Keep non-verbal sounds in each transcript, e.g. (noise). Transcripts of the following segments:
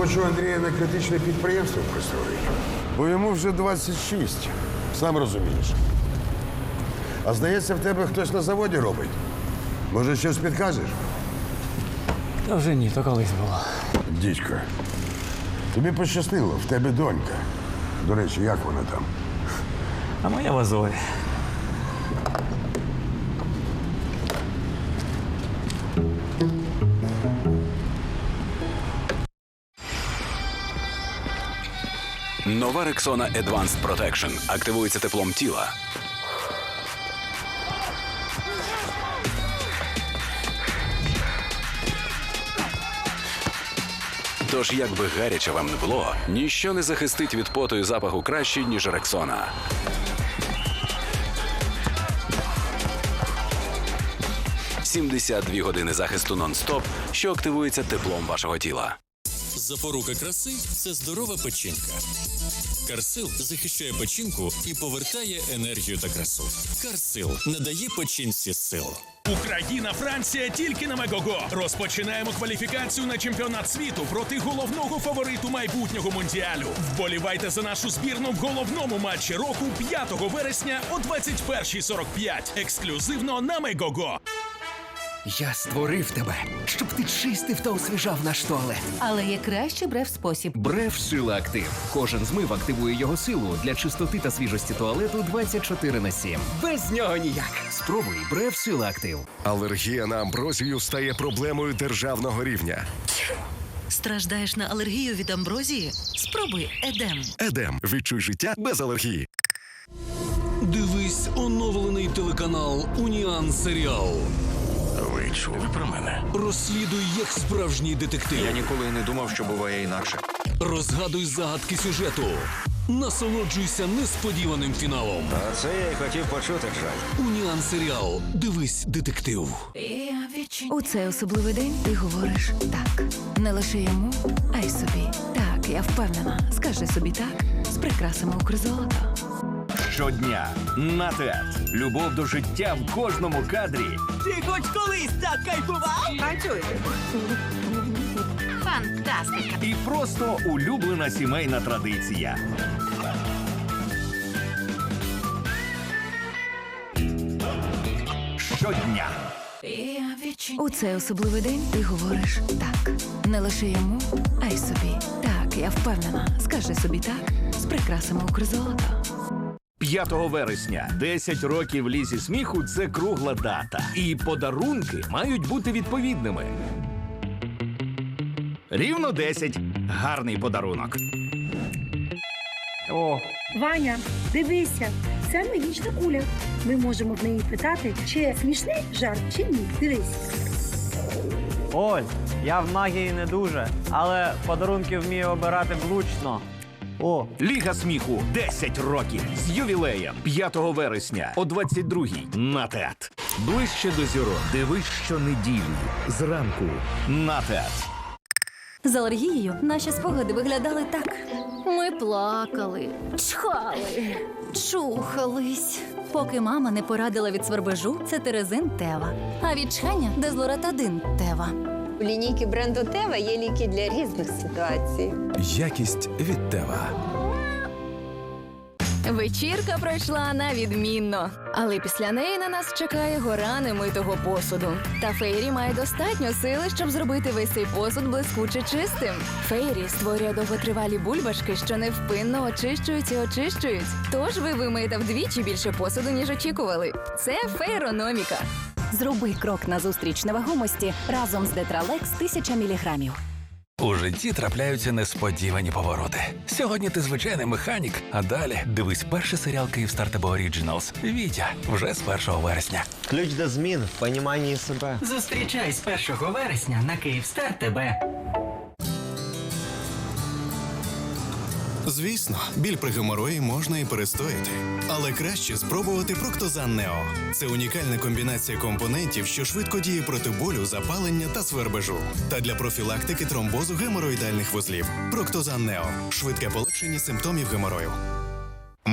хочу Андрія на критичне підприємство пристроїти. Бо йому вже 26, сам розумієш. А здається, в тебе хтось на заводі робить. Може, щось підкажеш? Та вже ні, то колись було. Дідько, тобі пощастило, в тебе донька. До речі, як вона там? А моя в Азові. Нова Рексона Advanced Protection активується теплом тіла. Тож, як би гаряче вам не було, ніщо не захистить від поту і запаху краще, ніж Рексона. «72 години захисту нон-стоп, що активується теплом вашого тіла. Запорука краси це здорова печінка. Карсил захищає печінку і повертає енергію та красу. Карсил надає печінці сил. Україна, Франція тільки на Мегого. Розпочинаємо кваліфікацію на чемпіонат світу проти головного фавориту майбутнього мундіалю. Вболівайте за нашу збірну в головному матчі року 5 вересня о 21.45. Ексклюзивно на Мегого. Я створив тебе, щоб ти чистив та освіжав наш туалет. Але є кращий брев спосіб. Бреф Сила Актив. Кожен змив активує його силу для чистоти та свіжості туалету 24 на 7. Без нього ніяк. Спробуй Бреф Сила Актив. Алергія на амброзію стає проблемою державного рівня. Страждаєш на алергію від амброзії? Спробуй едем. Едем. Відчуй життя без алергії. Дивись оновлений телеканал Уніан Серіал. Ви чули про мене? Розслідуй як справжній детектив. Я ніколи не думав, що буває інакше. Розгадуй загадки сюжету. Насолоджуйся несподіваним фіналом. А це я й хотів почути, Джай. Уніан Серіал. Дивись детектив. У цей особливий день ти говориш так. Не лише йому, а й собі. Так, я впевнена. Скажи собі так з прикрасами Укрзолото. Щодня на ТЕТ. Любов до життя в кожному кадрі. Ти хоч колись так кайфував? Фантастика! І просто улюблена сімейна традиція. Щодня. У цей особливий день ти говориш так. Не лише йому, а й собі. Так, я впевнена. Скажи собі так з прикрасами Укрзолото. 5 вересня 10 років лісі сміху це кругла дата. І подарунки мають бути відповідними. Рівно 10. Гарний подарунок. О, Ваня, дивися, це магічна куля. Ми можемо в неї питати, чи смішний жарт, чи ні. Дивись. Оль, я в магії не дуже, але подарунки вмію обирати влучно. О, Ліга сміху 10 років з ювілеєм 5 вересня о 22-й на ТЕТ. Ближче до зірок. Дивись щонеділі зранку на ТЕТ. З алергією наші спогади виглядали так. Ми плакали, чхали, чухались. Поки мама не порадила від свербежу, це терезин Тева. А від чхання дезлоратадин Тева. У лінійки бренду Тева є ліки для різних ситуацій. Якість від Тева. Вечірка пройшла на відмінно, але після неї на нас чекає гора немитого посуду. Та Фейрі має достатньо сили, щоб зробити весь цей посуд блискуче чистим. Фейрі створює довготривалі бульбашки, що невпинно очищують і очищують. Тож ви вимиєте вдвічі більше посуду, ніж очікували. Це фейрономіка. Зроби крок назустріч невагомості разом з Детралекс 1000 міліграмів. У житті трапляються несподівані повороти. Сьогодні ти звичайний механік, а далі дивись перший серіал Київстар ТБ Оріджіналс. Вітя вже з 1 вересня. Ключ до змін в поніманні себе. зустрічай з 1 вересня на Київстар тебе. Звісно, біль при геморої можна і перестояти, але краще спробувати Проктозан Нео. Це унікальна комбінація компонентів, що швидко діє проти болю, запалення та свербежу. Та для профілактики тромбозу геморроїдальних вузлів. Проктозан Нео швидке полегшення симптомів геморою.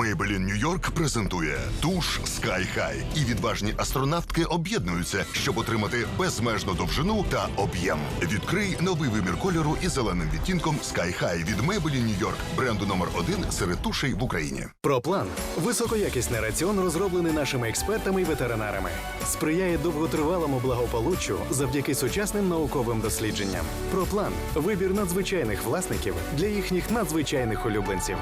Maybelline New York презентує туш Sky High. І відважні астронавтки об'єднуються, щоб отримати безмежну довжину та об'єм. Відкрий новий вимір кольору із зеленим відтінком Sky High від Maybelline New York, бренду номер один серед тушей в Україні. Проплан високоякісний раціон, розроблений нашими експертами і ветеринарами. Сприяє довготривалому благополуччю завдяки сучасним науковим дослідженням. Проплан вибір надзвичайних власників для їхніх надзвичайних улюбленців.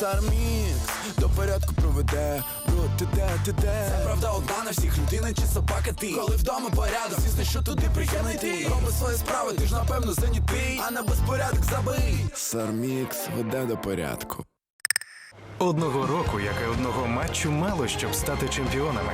Сармікс до порядку проведе. Бро, ти де, ти де? Це правда одна на всіх людина чи собака ти. Коли вдома порядок, звісно, що туди приємний. Роби свої справи, ти ж напевно зайнятий, а на безпорядок забий. Сармікс веде до порядку. Одного року, як і одного матчу, мало щоб стати чемпіонами.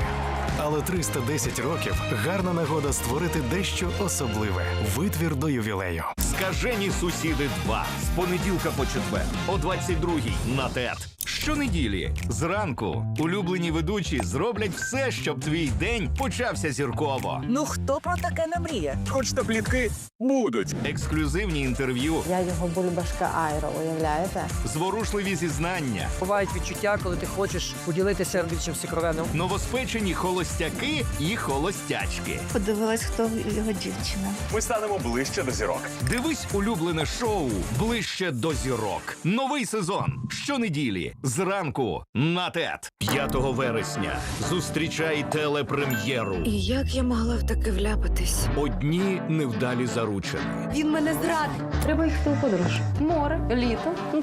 Але 310 років гарна нагода створити дещо особливе витвір до ювілею. Скажені сусіди 2 з понеділка по четвер о 22-й на ТЕТ. Щонеділі зранку улюблені ведучі зроблять все, щоб твій день почався зірково. Ну хто про таке не мріє? Хочете плітки? Будуть Ексклюзивні інтерв'ю, Я його бульбашка Айро, уявляєте? зворушливі зізнання, Бувають відчуття, коли ти хочеш поділитися більшим секретом. новоспечені холостяки і холостячки. Подивилась, хто його дівчина. Ми станемо ближче до зірок. Дивись улюблене шоу ближче до зірок. Новий сезон щонеділі зранку на ТЕТ 5 вересня. Зустрічай телепрем'єру. І як я могла в таке вляпатись? Одні невдалі заручини. Він мене зрадив. Треба їхати у подорож. Море, літо. (laughs)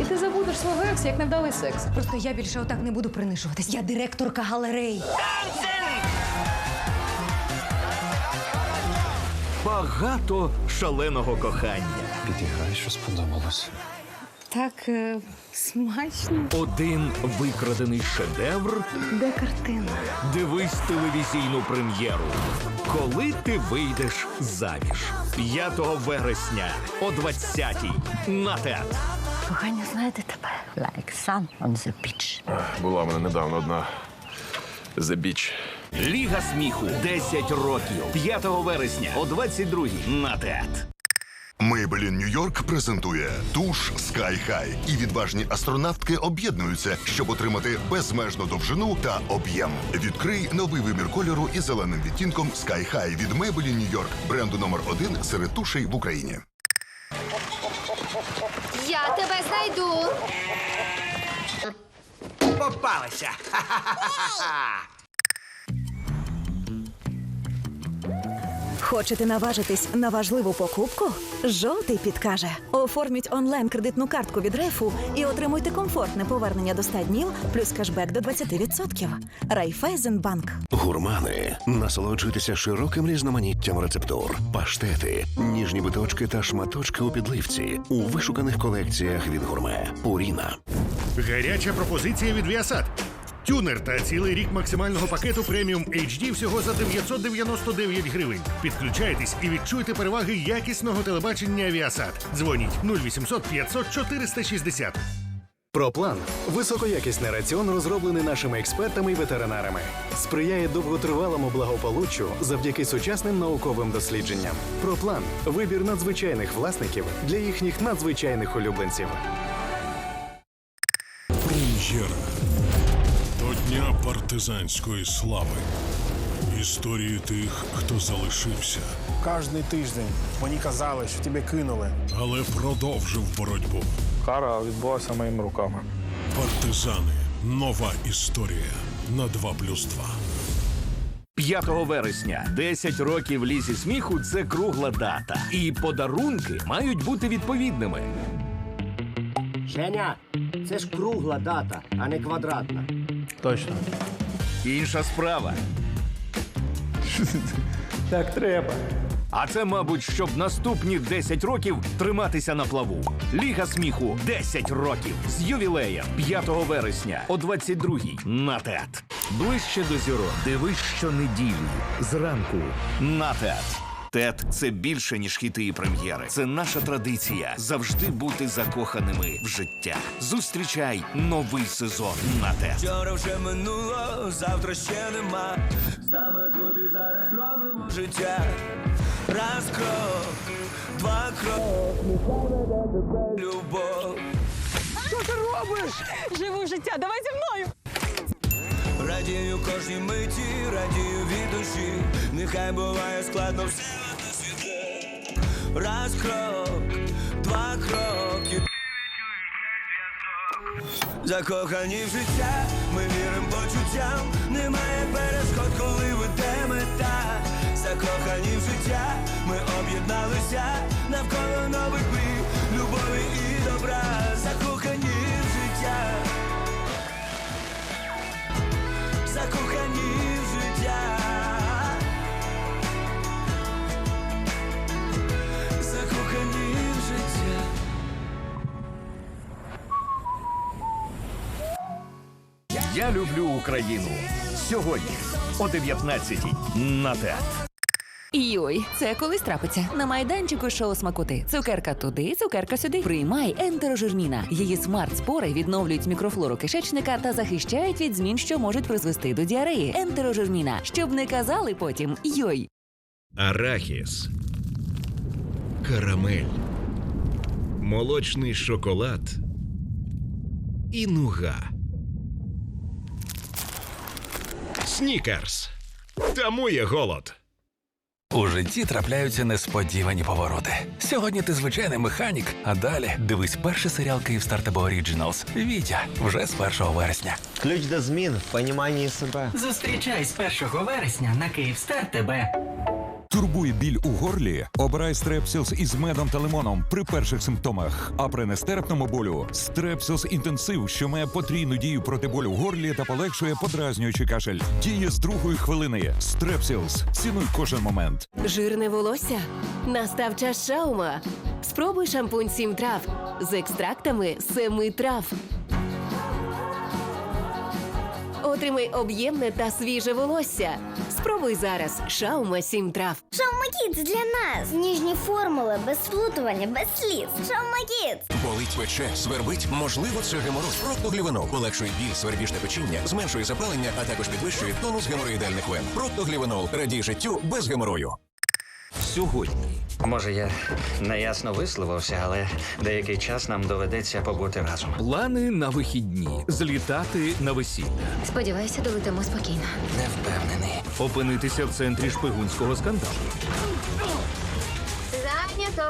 І ти забудеш свого екс, як невдалий секс. Просто я більше отак не буду принижуватись. Я директорка галереї. Багато шаленого кохання. Підіграй, що сподобалось. Так е, смачно. Один викрадений шедевр. Де картина? Дивись телевізійну прем'єру. Коли ти вийдеш заміж? 5 вересня о 20-й на ТЕТ. Кохання, знаєте тебе? Like sun on the beach. Була в мене недавно одна The Beach. Ліга сміху 10 років. 5 вересня о 22-й на ТЕТ. Maybelline New York презентує туш Sky High. І відважні астронавтки об'єднуються, щоб отримати безмежну довжину та об'єм. Відкрий новий вимір кольору із зеленим відтінком Sky High від Maybelline New York, бренду номер один серед тушей в Україні. Я тебе знайду. Попалися. Хочете наважитись на важливу покупку? Жовтий підкаже. Оформіть онлайн кредитну картку від Райфу і отримуйте комфортне повернення до 100 днів плюс кешбек до 20%. Райфайзенбанк. Гурмани. Насолоджуйтеся широким різноманіттям рецептур, паштети, ніжні биточки та шматочки у підливці у вишуканих колекціях від гурме. Пуріна. Гаряча пропозиція від Viasat. Тюнер та цілий рік максимального пакету преміум HD всього за 999 гривень. Підключайтесь і відчуйте переваги якісного телебачення Viasat. Дзвоніть 0800 500 460. Проплан високоякісний раціон, розроблений нашими експертами і ветеринарами. Сприяє довготривалому благополуччю завдяки сучасним науковим дослідженням. Проплан вибір надзвичайних власників для їхніх надзвичайних улюбленців. Прем'єра Дня партизанської слави. Історії тих, хто залишився, Кожний тиждень мені казали, що тебе кинули. але продовжив боротьбу. Кара відбулася моїми руками. Партизани. Нова історія на 2 плюс 2. 5 вересня 10 років лісі сміху це кругла дата. І подарунки мають бути відповідними. Женя, це ж кругла дата, а не квадратна. Точно. Інша справа. (laughs) Так треба. А це, мабуть, щоб наступні 10 років триматися на плаву. Ліга сміху 10 років з ювілеєм 5 вересня о 22-й на ТЕТ. Ближче до зірок. Дивись щонеділі зранку на ТЕТ. ТЕТ це більше, ніж хіти і прем'єри. Це наша традиція завжди бути закоханими в життя. Зустрічай новий сезон на ТЕТ. Вчора вже минуло, завтра ще нема. Саме тут і зараз робимо життя. Раз крок, два крок. Любов. Що ти робиш? Живу життя, давай зі мною. Радію кожній миті, радію від душі. Нехай буває складно все. Раз крок, два кроки. Закохані в життя, ми віримо почуттям. Немає перешкод, коли веде мета. Закохані в життя, ми об'єдналися навколо нових мрій, любові і добра. Закохані в життя. Закохані Я люблю Україну. Сьогодні о 19-й на ТЕТ. Йой, це колись трапиться. На майданчику шоу смакоти. Цукерка туди, цукерка сюди. Приймай ентерожерміна. Її смарт-спори відновлюють мікрофлору кишечника та захищають від змін, що можуть призвести до діареї. Ентерожерміна. Щоб не казали потім йой. Арахіс, карамель, молочний шоколад і нуга. Снікерс. Тамує голод. У житті трапляються несподівані повороти. Сьогодні ти звичайний механік, а далі дивись перший серіал Київстар ТБ Оріджіналс. Вітя вже з 1 вересня. Ключ до змін в поніманні себе. Зустрічай з 1 вересня на Київстар ТБ. Турбує біль у горлі? Обирай стрепсілс із медом та лимоном при перших симптомах. А при нестерпному болю стрепсілс інтенсив, що має потрійну дію проти болю в горлі та полегшує подразнюючий кашель. Діє з другої хвилини. Стрепсілс. Цінуй кожен момент. Жирне волосся? Настав час шаума. Спробуй шампунь сім трав з екстрактами семи трав. Отримай об'ємне та свіже волосся. Спробуй зараз шаума сім трав. Шаума Кіт для нас. Ніжні формули, без сплутування, без сліз. Шаума Кіт. Болить пече, свербить, можливо, це геморой. Проктоглівенол полегшує біль, свербіжне печіння, зменшує запалення, а також підвищує тонус геморроїдальних вен. Проктоглівенол радій життю без геморою. Сьогодні Може, я неясно висловився, але деякий час нам доведеться побути разом. плани на вихідні, злітати на весілля, Сподіваюся, долетимо спокійно. Не впевнений. опинитися в центрі шпигунського скандалу Зайнято.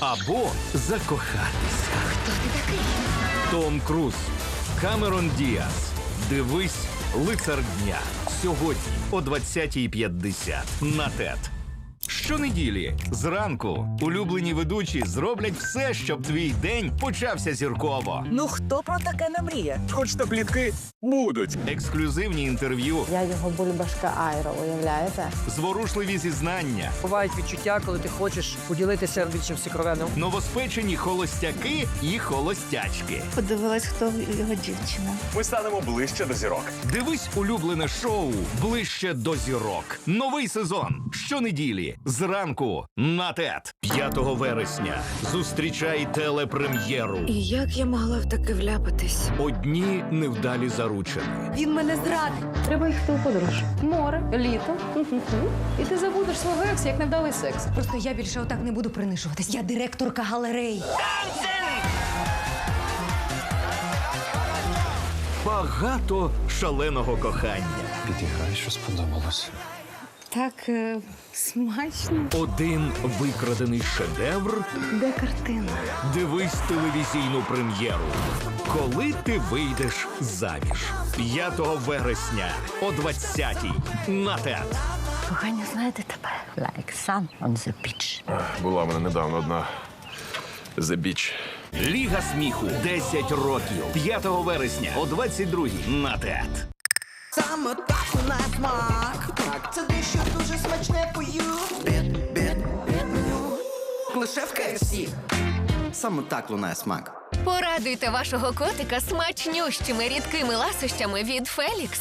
або закохатися. Хто ти такий? Том Круз, Камерон Діас. Дивись, лицар дня. Сьогодні о 20.50 на ТЕТ. Щонеділі зранку улюблені ведучі зроблять все, щоб твій день почався зірково. Ну хто про таке не мріє? Хоч то плітки будуть. Ексклюзивні інтерв'ю, Я його бульбашка Айро, уявляєте? зворушливі зізнання, Бувають відчуття, коли ти хочеш поділитися більшим секретом. новоспечені холостяки і холостячки. Подивилась, хто його дівчина. Ми станемо ближче до зірок. Дивись улюблене шоу ближче до зірок. Новий сезон щонеділі зранку на ТЕТ 5 вересня. Зустрічай телепрем'єру. І як я могла в таке вляпатись? Одні невдалі заручини. Він мене зрадив. Треба їхати у подорож. Море, літо. І ти забудеш свого екса, як невдалий секс. Просто я більше отак не буду принижуватись. Я директорка галерей. Багато шаленого кохання. Підіграй, що сподобалось. Так е, смачно. Один викрадений шедевр. Де картина? Дивись телевізійну прем'єру. Коли ти вийдеш заміж? 5 вересня о 20-й на ТЕТ. Кохання, знаєте тебе? Like sun on the beach. Була в мене недавно одна The Beach. Ліга сміху 10 років. 5 вересня о 22-й на ТЕТ. Саме так у нас смак. Так, це дещо дуже смачне пою. Бід, бід, бід меню. Лише в KFC. Саме так лунає смак. Порадуйте вашого котика смачнющими рідкими ласощами від Фелікс.